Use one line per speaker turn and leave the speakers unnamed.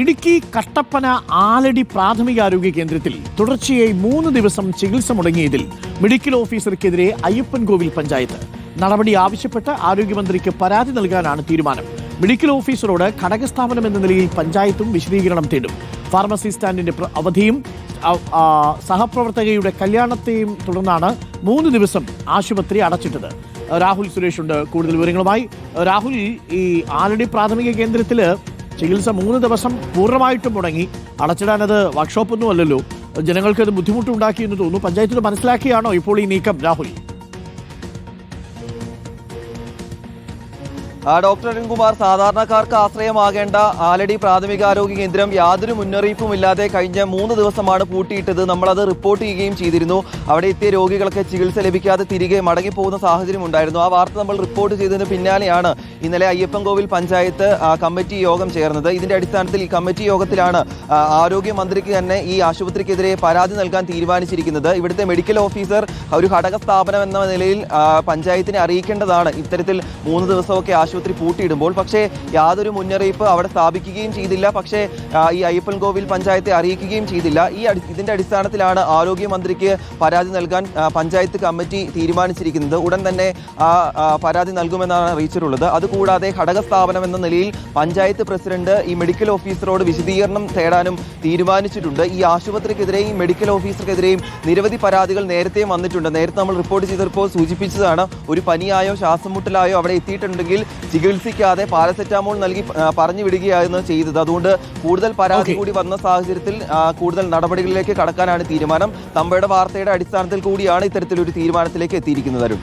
ഇടുക്കി കട്ടപ്പന ആലടി പ്രാഥമികാരോഗ്യ കേന്ദ്രത്തിൽ തുടർച്ചയായി മൂന്ന് ദിവസം ചികിത്സ മുടങ്ങിയതിൽ മെഡിക്കൽ ഓഫീസർക്കെതിരെ അയ്യപ്പൻകോവിൽ പഞ്ചായത്ത്. നടപടി ആവശ്യപ്പെട്ട് ആരോഗ്യമന്ത്രിക്ക് പരാതി നൽകാനാണ് തീരുമാനം. മെഡിക്കൽ ഓഫീസറോട് ഘടകസ്ഥാപനം എന്ന നിലയിൽ പഞ്ചായത്തും വിശദീകരണം തേടും. ഫാർമസി സ്റ്റാൻഡിന്റെ അവധിയും സഹപ്രവർത്തകയുടെ കല്യാണത്തെയും തുടർന്നാണ് മൂന്ന് ദിവസം ആശുപത്രി അടച്ചിട്ടത്. രാഹുൽ സുരേഷ് ഉണ്ട്. കൂടുതൽ വിവരങ്ങളുമായി രാഹുൽ ഈ ആലടി പ്രാഥമിക കേന്ദ്രത്തിൽ ചികിത്സ മൂന്ന് ദിവസം പൂർണമായിട്ടും മുടങ്ങി. അടച്ചിടാനത് വർക്ക്ഷോപ്പൊന്നും അല്ലല്ലോ. ജനങ്ങൾക്ക് അത് ബുദ്ധിമുട്ടുണ്ടാക്കി എന്ന് തോന്നുന്നു. പഞ്ചായത്തിൽ മനസ്സിലാക്കിയാണോ ഇപ്പോൾ ഈ നീക്കം രാഹുൽ?
ഡോക്ടർ അരുൺകുമാർ സാധാരണക്കാർക്ക് ആശ്രയമാകേണ്ട ആലടി പ്രാഥമികാരോഗ്യ കേന്ദ്രം യാതൊരു മുന്നറിയിപ്പും ഇല്ലാതെ കഴിഞ്ഞ മൂന്ന് ദിവസമാണ് പൂട്ടിയിട്ടത്. നമ്മളത് റിപ്പോർട്ട് ചെയ്യുകയും ചെയ്തിരുന്നു. അവിടെ എത്തിയ രോഗികൾക്ക് ചികിത്സ ലഭിക്കാതെ തിരികെ മടങ്ങിപ്പോകുന്ന സാഹചര്യം ഉണ്ടായിരുന്നു. ആ വാർത്ത നമ്മൾ റിപ്പോർട്ട് ചെയ്തതിന് പിന്നാലെയാണ് ഇന്നലെ അയ്യപ്പൻകോവിൽ പഞ്ചായത്ത് കമ്മിറ്റി യോഗം ചേർന്നത്. ഇതിന്റെ അടിസ്ഥാനത്തിൽ ഈ കമ്മിറ്റി യോഗത്തിലാണ് ആരോഗ്യമന്ത്രിക്ക് തന്നെ ഈ ആശുപത്രിക്കെതിരെ പരാതി നൽകാൻ തീരുമാനിച്ചിരിക്കുന്നത്. ഇവിടുത്തെ മെഡിക്കൽ ഓഫീസർ ഒരു ഘടക സ്ഥാപനം എന്ന നിലയിൽ പഞ്ചായത്തിനെ അറിയിക്കേണ്ടതാണ്. ഇത്തരത്തിൽ മൂന്ന് ദിവസമൊക്കെ ആശുപത്രി പൂട്ടിയിടുമ്പോൾ പക്ഷേ യാതൊരു മുന്നറിയിപ്പ് അവിടെ സ്ഥാപിക്കുകയും ചെയ്തില്ല. പക്ഷേ ഈ അയ്യപ്പൻകോവിൽ പഞ്ചായത്തെ അറിയിക്കുകയും ചെയ്തില്ല. ഈ ഇതിന്റെ അടിസ്ഥാനത്തിലാണ് ആരോഗ്യമന്ത്രിക്ക് പരാതി നൽകാൻ പഞ്ചായത്ത് കമ്മിറ്റി തീരുമാനിച്ചിരിക്കുന്നത്. ഉടൻ തന്നെ ആ, പരാതി നൽകുമെന്നാണ് അറിയിച്ചിട്ടുള്ളത്. അതുകൂടാതെ ഘടക സ്ഥാപനം എന്ന നിലയിൽ പഞ്ചായത്ത് പ്രസിഡന്റ് ഈ മെഡിക്കൽ ഓഫീസറോട് വിശദീകരണം തേടാനും തീരുമാനിച്ചിട്ടുണ്ട്. ഈ ആശുപത്രിക്കെതിരെയും മെഡിക്കൽ ഓഫീസർക്കെതിരെയും നിരവധി പരാതികൾ നേരത്തെയും വന്നിട്ടുണ്ട്. നേരത്തെ നമ്മൾ റിപ്പോർട്ട് ചെയ്തപ്പോൾ സൂചിപ്പിച്ചതാണ് ഒരു പനിയായോ ശ്വാസം മുട്ടലായോ അവിടെ എത്തിയിട്ടുണ്ടെങ്കിൽ ചികിത്സിക്കാതെ പാരസെറ്റാമോൾ നൽകി പറഞ്ഞു വിടുകയായിരുന്നു ചെയ്തത്. അതുകൊണ്ട് കൂടുതൽ പരാതി കൂടി വന്ന സാഹചര്യത്തിൽ കൂടുതൽ നടപടികളിലേക്ക് കടക്കാനാണ് തീരുമാനം. തമ്പയുടെ വാർത്തയുടെ അടിസ്ഥാനത്തിൽ കൂടിയാണ് ഇത്തരത്തിലൊരു തീരുമാനത്തിലേക്ക് എത്തിയിരിക്കുന്നത് അരുൺ.